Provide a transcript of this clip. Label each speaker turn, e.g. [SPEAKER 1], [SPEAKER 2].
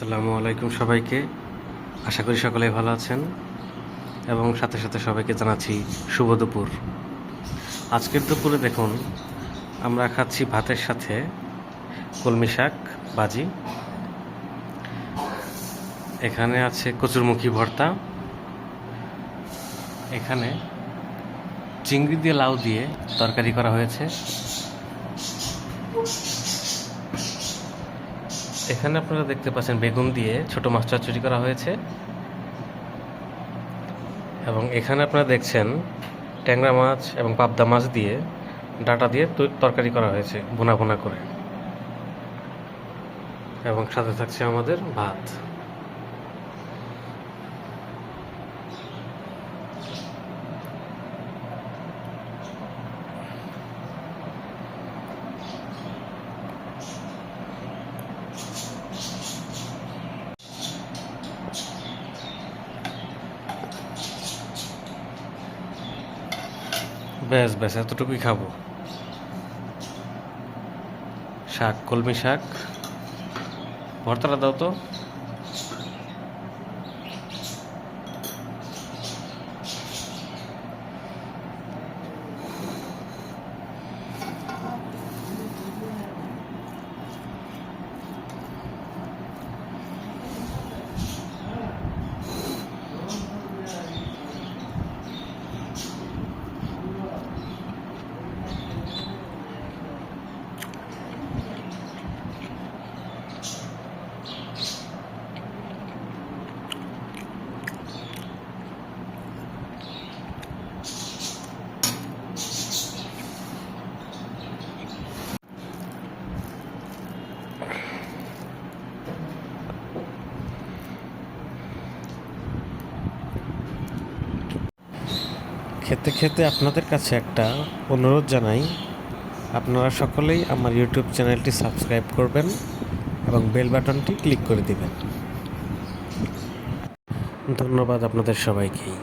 [SPEAKER 1] আসসালামু আলাইকুম সবাইকে। আশা করি সকলে ভালো আছেন এবং সাথে সাথে সবাইকে জানাচ্ছি শুভ দুপুর। আজকের দুপুরে দেখুন, আমরা খাচ্ছি ভাতের সাথে কলমি শাক, ভাজি। এখানে আছে কচুরমুখী ভর্তা। এখানে চিংড়ি দিয়ে লাউ দিয়ে তরকারি করা হয়েছে। এখানে আপনারা দেখতে পাচ্ছেন বেগুন দিয়ে ছোট মাছ চচ্চড়ি করা হয়েছে। এবং এখানে আপনারা দেখছেন ট্যাংরা মাছ এবং পাবদা মাছ দিয়ে ডাটা দিয়ে তরকারি করা হয়েছে বোনা বোনা করে। এবং সাথে থাকছে আমাদের ভাত। ব্যাস ব্যাস এতটুকুই খাব। শাক কলমি শাক। ভর্তাটা দাও তো। খেতে খেতে আপনাদের কাছে একটা অনুরোধ জানাই। আপনারা সকলেই আমার ইউটিউব চ্যানেলটি সাবস্ক্রাইব করবেন এবং বেল বাটনটি ক্লিক করে দিবেন। ধন্যবাদ আপনাদের সবাইকেই।